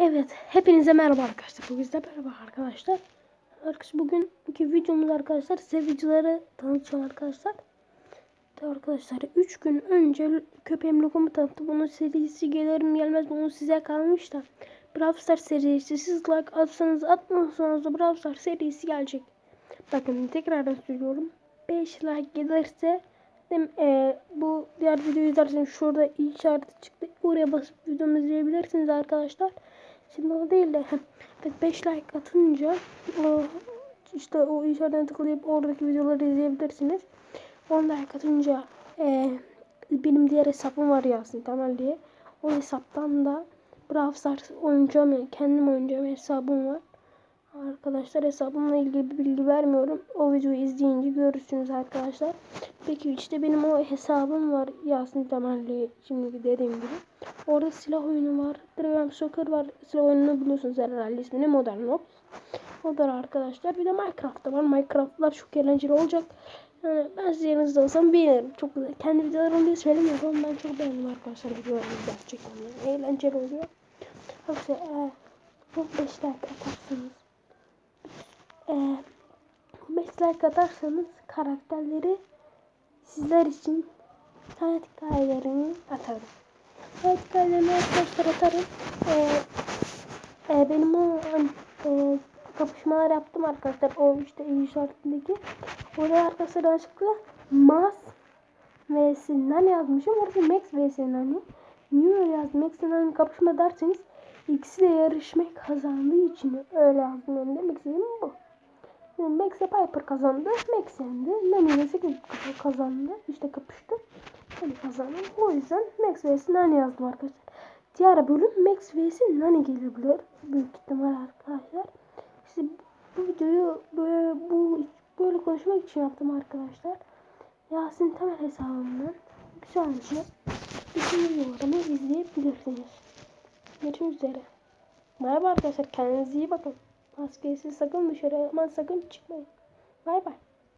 Evet, hepinize merhaba arkadaşlar. Bugün size merhaba arkadaşlar. Arkadaşlar bugünkü videomuz arkadaşlar videoları tanıtacağım arkadaşlar. De arkadaşlar 3 gün önce köpeğim logomu tanıttı. Bunun serisi gelir mi gelmez mi onu size kalmış da. Brawl Stars serisi siz like atsanız atmasanız da Brawl Stars serisi gelecek. Bakın tekrardan söylüyorum. 5 like gelirse Dem, e, bu diğer videoyu izlerseniz şurada işareti çıktı. Oraya basıp videomu izleyebilirsiniz arkadaşlar. Şimdi o değil de 5 like atınca işte o işaretten tıklayıp oradaki videoları izleyebilirsiniz. 10 like atınca e, benim diğer hesabım var Yasin Temel diye. O hesaptan da Brawl Stars oynayacağım yani kendim oynayacağım hesabım var. Arkadaşlar hesabımla ilgili bir bilgi vermiyorum. O videoyu izleyince görürsünüz arkadaşlar. Peki işte benim o hesabım var Yasin Temelli şimdi dediğim gibi. Orada silah oyunu var. Dragon Soccer var. Silah oyununu biliyorsunuz herhalde ismini Modern Ops. O da arkadaşlar. Bir de Minecraft'ta var. Minecraft'lar çok eğlenceli olacak. Yani ben siz yerinizde olsam beğenirim. Çok güzel. Kendi videolarımı diye söylemiyorum. Ben çok beğendim arkadaşlar videolarımı gerçekten. Eğlenceli oluyor. Yoksa eğer 15 like atarsanız 5 like atarsanız karakterleri sizler için hayat hikayelerini atarım. Hayat hikayelerini arkadaşlar atarım. Ee, e, benim o e, kapışmalar yaptım arkadaşlar. O işte işaretindeki. Orada arkadaşlar açıkla Mas vs'inden yazmışım. Orada Max vs'inden. Niye öyle yazdım? Max'inden kapışma derseniz ikisi de yarışmayı kazandığı için öyle yazdım. Demek istediğim bu. Max'e Piper kazandı. Max yendi. Nani ile 8 kazandı. İşte kapıştı. Nani kazandı. O yüzden Max vs Nani yazdım arkadaşlar. Diğer bölüm Max vs Nani gelebilir. Büyük ihtimal arkadaşlar. İşte bu videoyu böyle, bu, böyle konuşmak için yaptım arkadaşlar. Yasin Temel hesabımdan güzelce bütün videolarımı izleyebilirsiniz. Görüşmek üzere. Merhaba arkadaşlar. Kendinize iyi bakın. Maskesiz sakın dışarı aman sakın çıkmayın. Bay bay.